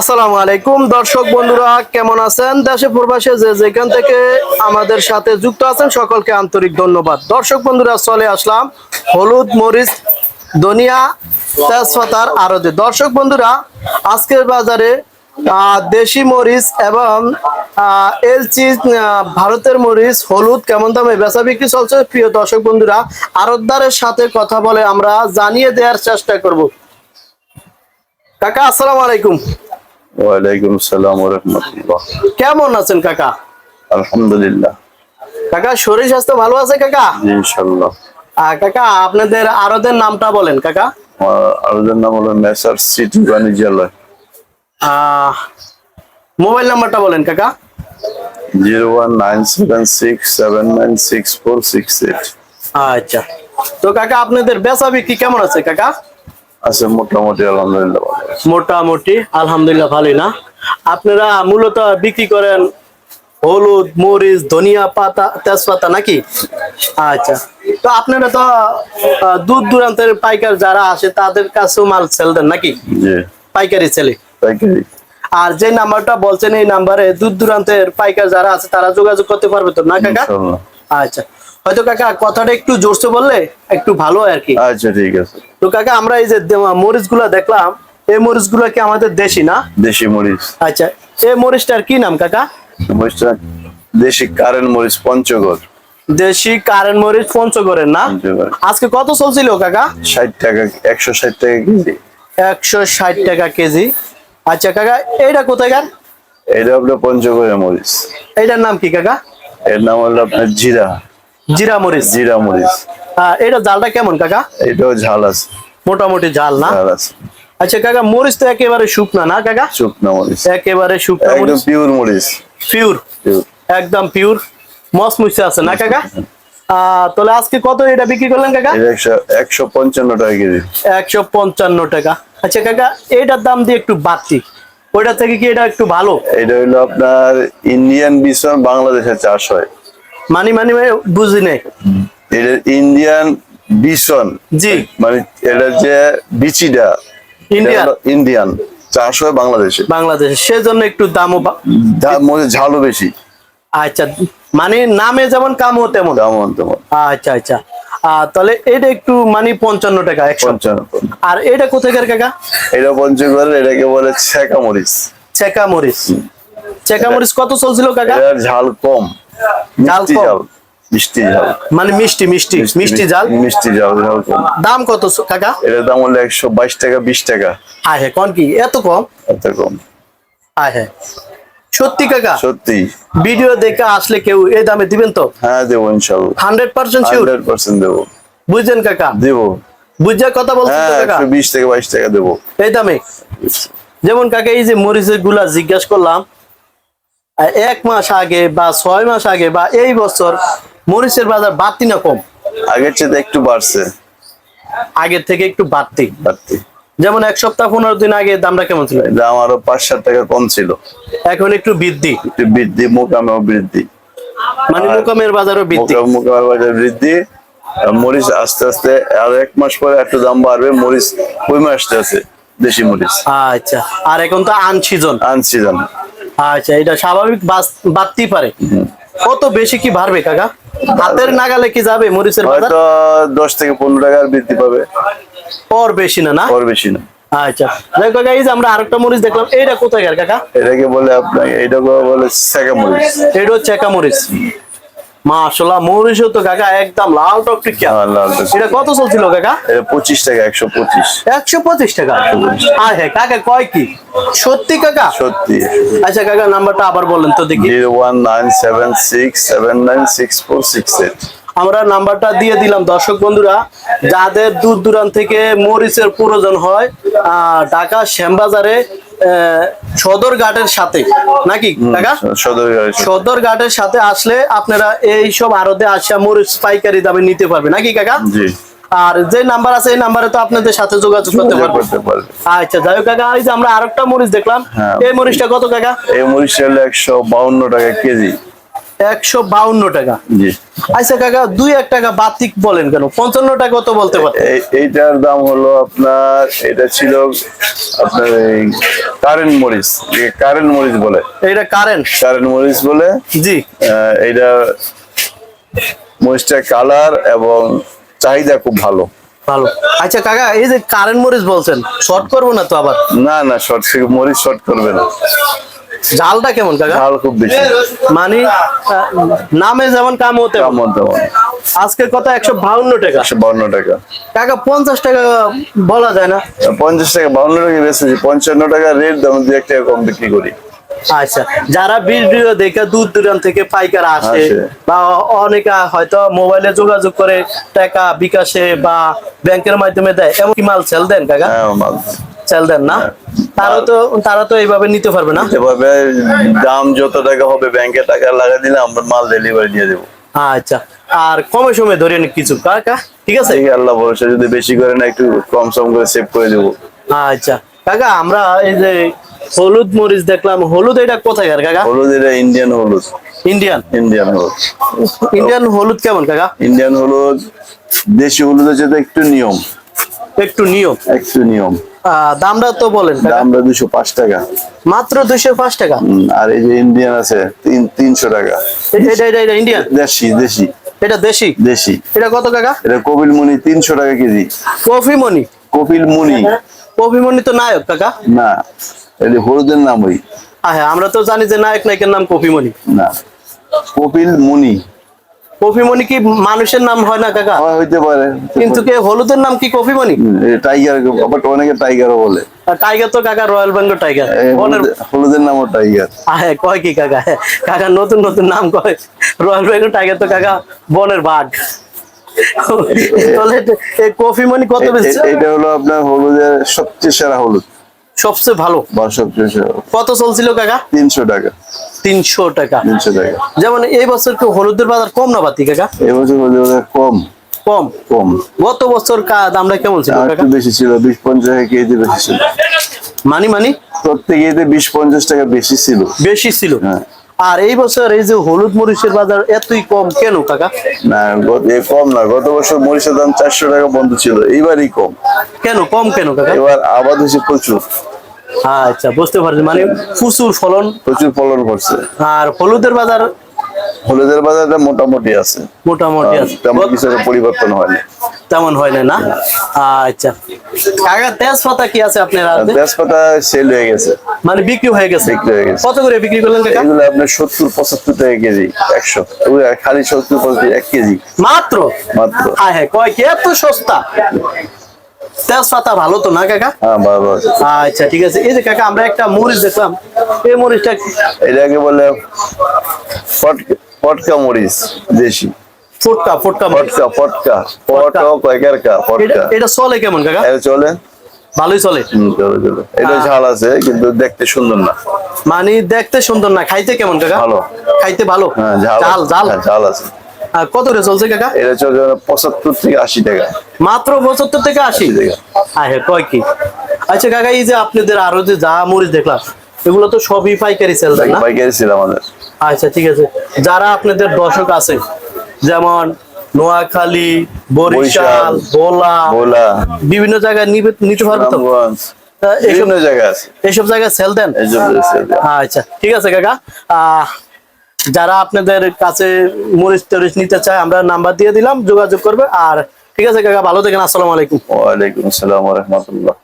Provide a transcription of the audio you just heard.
আসসালামু আলাইকুম। দর্শক বন্ধুরা, কেমন আছেন? দেশে প্রবাসে যে যেখান থেকে আমাদের সাথে যুক্ত আছেন, সকলকে আন্তরিক ধন্যবাদ। দর্শক বন্ধুরা, চলে আসলাম হলুদ মরিচ, ধনিয়া, তেজপাতার আরদে দর্শক বন্ধুরা, আজকের বাজারে দেশি মরিচ এবং এলচি ভারতের মরিচ, হলুদ কেমন দামে বেচা বিক্রি চলছে? প্রিয় দর্শক বন্ধুরা আরতদারের সাথে কথা বলে আমরা জানিয়ে দেওয়ার চেষ্টা করব। কাকা, আসসালামু আলাইকুম। ওয়ালাইকুম সালাম রহমতুল্লাহ কেমন আছেন কাকা? আলহামদুলিল্লাহ। কাকা শরীর স্বাস্থ্য ভালো আছে কাকা? জি ইনশাল্লাহ কাকা আপনাদের আরদের নামটা বলেন কাকা। আরোদের নাম হলো মেসার সিটি বাণিজ্যালয়। মোবাইল নাম্বারটা বলেন কাকা। Zero one nine seven six seven nine six four six eight. আচ্ছা। তো কাকা আপনাদের বেচা বিক্রি কেমন আছে কাকা? আছে মোটামুটি আলহামদুলিল্লাহ মোটামুটি আলহামদুলিল্লাহ ভালোই না? আপনারা মূলত বিক্রি করেন হলুদ মরিচ ধনিয়া পাতা তেজপাতা নাকি? আচ্ছা। তো আপনারা তো দূর দূরান্তের পাইকার যারা আসে তাদের কাছেও মাল সেল দেন নাকি? পাইকারি ছেলে পাইকারি। আর যে নাম্বারটা বলছেন এই নাম্বারে দূর দূরান্তের পাইকার যারা আছে তারা যোগাযোগ করতে পারবে তো না কাকা? আচ্ছা। হয়তো কাকা কথাটা একটু জোরসে বললে একটু ভালো আর কি। আচ্ছা ঠিক আছে। তো কাকা আমরা এই যে মরিচগুলা দেখলাম এই মরিচগুলা কি আমাদের দেশি না? দেশি মরিচ। আচ্ছা এই মরিচটার কি নাম কাকা? মরিচটা দেশি কারেন্ট মরিচ পঞ্চগড়। দেশি কারেন মরিচ পঞ্চগড়ের না? আজকে কত চলছিল কাকা? ষাট টাকা একশো ষাট টাকা কেজি। একশো ষাট টাকা কেজি। আচ্ছা কাকা এইটা কোথায়কার এটা আপনার পঞ্চগড়ের মরিচ। এইটার নাম কি কাকা? এর নাম হলো আপনার জিরা। জিরা মরিচ। জিরা মরিচ। আহ, এটা জালটা কেমন কাকা? এটাও ঝাল আছে। মোটামুটি জাল না? ঝাল আছে। আচ্ছা কাকা মরিচ তো একেবারে শুকনা না কাকা? শুকনো মরিচ। একেবারে শুকনা একদম মরিচ। পিওর মরিচ। পিওর একদম পিওর মস মুছে আছে না কাকা? তাহলে আজকে কত এটা বিক্রি করলেন কাকা? একশো পঞ্চান্ন টাকা কেজি। একশো পঞ্চান্ন টাকা। আচ্ছা কাকা এটার দাম দিয়ে একটু বাড়তি। ওইটা থেকে কি এটা একটু ভালো? এটা হলো আপনার ইন্ডিয়ান বিসন বাংলাদেশে চাষ হয়। মানি মানি মানে বুঝি নেই। এটা ইন্ডিয়ান বিসন জি। মানে এটা যে বিচিটা ইন্ডিয়ান ইন্ডিয়ান চাষ হয় বাংলাদেশে। বাংলাদেশে। সেজন্য একটু দামও ঝালও বেশি। আচ্ছা মানে নামে যেমন কামও তেমন। তেমন তেমন। আচ্ছা আচ্ছা। তাহলে এটা একটু মানে পঞ্চান্ন টাকা একশো। পঞ্চান্ন আর এটা কোথাকার কাকা? এটা পঞ্চগড়ের এটাকে বলে ছেঁকা মরিচ। চেকা মরিচ। চেকা মরিচ কত চলছিল কাকা? ঝাল কম। মিষ্টি? ঝাল মিষ্টি ঝাল মানে মিষ্টি মিষ্টি মিষ্টি জাল? মিষ্টি ঝাল ঝাল দাম কত কাকা? এটার দাম হলো একশো বাইশ টাকা বিশ টাকা। হ্যাঁ কোন কি? এত কম? এত কম। আয় হ্যাঁ। সত্যি কাকা? সত্যি। ভিডিও দেখে আসলে কেউ এই দামে দিবেন তো? হ্যাঁ দেবো ইনশাল্লাহ। হান্ড্রেড পার্সেন্ট হান্ড্রেড পার্সেন্ট দেবো। বুঝছেন কাকা? দেবো। বুঝার কথা বলছেন হ্যাঁ কাকা? বিশ থেকে বাইশ টাকা দেবো। এই দামে? যেমন কাকা এই যে মরিচেরগুলা জিজ্ঞাসা করলাম এক মাস আগে বা ছয় মাস আগে বা এই বছর মরিচের বাজার বাড়তি না কম? আগের চেয়ে একটু বাড়ছে। আগের থেকে একটু বাড়তি। বাড়তি। যেমন এক সপ্তাহ পনেরো দিন আগে দামটা কেমন ছিল? দাম আরও পাঁচ সাত টাকা কম ছিল। এখন একটু বৃদ্ধি। একটু বৃদ্ধি মোকামেও বৃদ্ধি। মানে মোকামের বাজারও বৃদ্ধি। মোকা- মোকামের বাজার বৃদ্ধি। মরিচ আস্তে আস্তে আর এক মাস পরে একটু দাম বাড়বে মরিচ কমে আসতে আছে দেশি মরিচ। আচ্ছা। আর এখন তো আনসিজন আনসিজন আচ্ছা এটা স্বাভাবিক বাড়তেই পারে। কত বেশি কি বাড়বে কাকা? হাতের নাগালে কি যাবে মরিচের বাজার? হয়তো দশ থেকে পনেরো টাকা বৃদ্ধি পাবে। পর বেশি না না? পর বেশি না। আচ্ছা। যাই হোক কাকা এই যে আমরা আরেকটা মরিচ দেখলাম এইটা কোথায় গেল কাকা? এটাকে বলে আপনাকে এইটা বলে চেকা মরিচ। এটা হচ্ছে মরিচ। মাশাল্লাহ মরিচও তো কাকা একদম লাল টকটকিয়া হ্যাঁ, লাল টকটকিয়া। এটা কত চলছিল কাকা? এটা পঁচিশ টাকা একশো পঁচিশ। একশো পঁচিশ টাকা? আয় হ্যাঁ কাকা কয় কি? সত্যি কাকা? সত্যি। আচ্ছা কাকা নাম্বারটা আবার বলেন তো দেখি। Zero one nine seven six seven nine six four six eight. আমরা নাম্বারটা দিয়ে দিলাম। দর্শক বন্ধুরা যাদের দূর দূরান্ত থেকে মরিচের প্রয়োজন হয় আহ, ঢাকা শ্যামবাজারে সদর ঘাটের সাথে নাকি কাকা? সদর ঘাটের সাথে। আসলে আপনারা এই সব আড়তে আসা মরিচ পাইকারি দামে নিতে পারবে নাকি কাকা? আর যে নাম্বার আছে এই নাম্বারে তো আপনাদের সাথে যোগাযোগ করতে পারবে। আচ্ছা যাই হোক কাকা এই যে আমরা আরেকটা মরিচ দেখলাম হ্যাঁ। এই মরিচটা কত কাকা? এই মরিচটা হলো একশো বাউন্ন টাকা কেজি। একশো বাউন্ন টাকা। জি। আচ্ছা কাকা দুই এক টাকা বাতিক বলেন কেন? পঞ্চান্ন টাকা তো বলতে পারেন এইটার দাম হলো আপনার এটা ছিল আপনার এই কারেন্ট মরিচ কারেন্ট মরিচ বলে। এটা কারেন্ট কারেন্ট মরিচ বলে। জি। এইটা মরিচটা কালার এবং চাহিদা খুব ভালো। ভালো। আচ্ছা কাকা এই যে কারেন্ট মরিচ বলছেন শর্ট করব না তো আবার? না না শর্ট মরিচ শর্ট করবে না। ঝালটা কেমন কাকা? ঝাল খুব বেশি। মানে নামে যেমন কাম হতে হবে। কেমন তেমন আজকের কথা একশো বাউন্ন টাকা। একশো বাউন্ন টাকা। কাকা পঞ্চাশ টাকা বলা যায় না? পঞ্চাশ টাকা বাউন্ন টাকা বেশি পঞ্চান্ন টাকা রেট দাম দু এক টাকা কম বিক্রি করি। আচ্ছা যারা ভিডিও দেখে দূর দূরান্ত থেকে পাইকার আসে। বা অনেকে হয়তো মোবাইলে যোগাযোগ করে টাকা বিকাশে বা ব্যাংকের মাধ্যমে দেয়। এমন কি মাল সেল দেন কাকা? হ্যাঁ মাল। সেল দেন না? তারা তো তারা তো এইভাবে নিতে পারবে না? এভাবে দাম যত টাকা হবে ব্যাংকে টাকা লাগা দিলে আমরা মাল ডেলিভারি দিয়ে দেবো। আচ্ছা। আর কমে সময় ধরে নি কিছু। কাকা ঠিক আছে? আল্লাহ ভরসা যদি বেশি করে না একটু কম সম করে সেভ করে দেবো। আচ্ছা। কাকা আমরা এই যে হলুদ মরিচ দেখলাম। হলুদ এটা কোথায় কাকা? হলুদ এটা ইন্ডিয়ান হলুদ। ইন্ডিয়ান ইন্ডিয়ান হলুদ। ইন্ডিয়ান হলুদ কেমন কাকা? ইন্ডিয়ান হলুদ দেশি হলুদ হচ্ছে একটু নিয়ম। একটু নিয়ম। একটু নিয়ম। দামটা তো বলেন। দামটা দুশো পাঁচ টাকা। মাত্র দুইশো পাঁচ টাকা? আর এই যে ইন্ডিয়ান আছে তিন তিনশো টাকা। এটা এটা এটা ইন্ডিয়ান দেশি দেশি। এটা দেশি? দেশি। এটা কত কাকা? এটা কপিল মুনি তিনশো টাকা কেজি। কফি মনি? কপিল মুনি। কফি মনি তো নায়ক কাকা। না এটা হলুদের নাম ওই হ্যাঁ, আমরা তো জানি যে নায়ক নায়কের নাম কফি মনি। না কপিল মুনি। কফি মনি কি মানুষের নাম হয় না কাকা? হইতে পারে কিন্তু কে হলুদের নাম কি কফি মনি টাইগার আবার অনেকে টাইগারও বলে। টাইগার তো কাকা রয়্যাল বেঙ্গল টাইগার বনের হলুদের- নামও টাইগার হ্যাঁ কয় কি কাকা? কাকা নতুন নতুন নাম কয়। রয়্যাল বেঙ্গল টাইগার তো কাকা বনের বাঘ। তাহলে এটা- এই কফি মনি কত বেশি এটা হলো আপনার হলুদের সবচেয়ে সেরা হলুদ। সবচেয়ে ভালো? কত চলছিল কাকা? তিনশো টাকা। তিনশো টাকা। তিনশো টাকা। যেমন এই বছর কি হলুদের বাজার কম না বাতি কাকা? এবছর হলুদের বাজার কম। কম? কম। গত বছর দামটা কেমন ছিল একটু বেশি ছিল বিশ পঞ্চাশ কেজি বেশি ছিল। মানি মানি? প্রত্যেক বিশ পঞ্চাশ টাকা বেশি ছিল। বেশি ছিল। হ্যাঁ। আর এই বছর এই যে হলুদ মরিচের বাজার এতই কম কেন কাকা? না কম না গত বছর মরিচের দাম চারশো টাকা বন্ধ ছিল এইবারই কম। কেন? কম কেন কাকা? এবার আবাদ হয়েছে প্রচুর। আচ্ছা বুঝতে পারছি। মানে প্রচুর ফলন। প্রচুর ফলন করছে আর হলুদের বাজার? হলুদের বাজারটা মোটামুটি আছে। মোটামুটি আছে। তেমন কিছু পরিবর্তন হয়নি। তেমন হয় না না? আচ্ছা। কাকা তেজপাতা কি আছে আপনার হাতে? তেজপাতা সেল হয়ে গেছে। মানে বিক্রি হয়ে গেছে? বিক্রি হয়ে গেছে। কত করে বিক্রি করলেন কাকা? এগুলো আপনার সত্তর পঁচাত্তর টাকা কেজি একশো। এগুলো খালি সত্তর পঁচাত্তর এক কেজি। মাত্র? মাত্র। হ্যাঁ হ্যাঁ কয় কি? এত সস্তা? তেজপাতা ভালো তো না কাকা? হ্যাঁ ভালো আছে। আচ্ছা ঠিক আছে। এই যে কাকা আমরা একটা মরিচ দেখলাম। এই মরিচটা এটাকে বলে ফটকা ফটকা মরিচ দেশি। ফুটকা ফুটকা ফটকা ফটকা। ফটক। একের কা এটা ফটকা। এটা চলে কেমন কাকা? চলে? ভালোই চলে। চলে চলে। এটা ঝাল আছে কিন্তু দেখতে সুন্দর না। মানে দেখতে সুন্দর না খাইতে কেমন কাকা? ভালো। খাইতে ভালো? হ্যাঁ ঝাল হ্যাঁ, ঝাল আছে। আর কত করে চলছে কাকা? এটা চলে পঁচাত্তর থেকে আশি টাকা। মাত্র পঁচাত্তর থেকে আশি। হ্যাঁ হ্যাঁ কয় কি? আচ্ছা কাকা এই যে আপনাদের আরও যে যা মরিচ দেখলাম এগুলো তো সবই পাইকারি সেল না? পাইকারি ছিল আমাদের। আচ্ছা ঠিক আছে। যারা আপনাদের দর্শক আছে যেমন নোয়াখালী বরিশাল ভোলা ভোলা বিভিন্ন জায়গায় নিতে পারবে তো? এসব জায়গায় আছে। এসব জায়গায় সেল দেন। আচ্ছা ঠিক আছে কাকা। আহ, যারা আপনাদের কাছে মরিচ টরিচ নিতে চায়, আমরা নাম্বার দিয়ে দিলাম, যোগাযোগ করবে। আর ঠিক আছে কাকা, ভালো থাকেন, আসসালামু আলাইকুম। ওয়ালাইকুম আসসালাম রহমতুল্লাহ।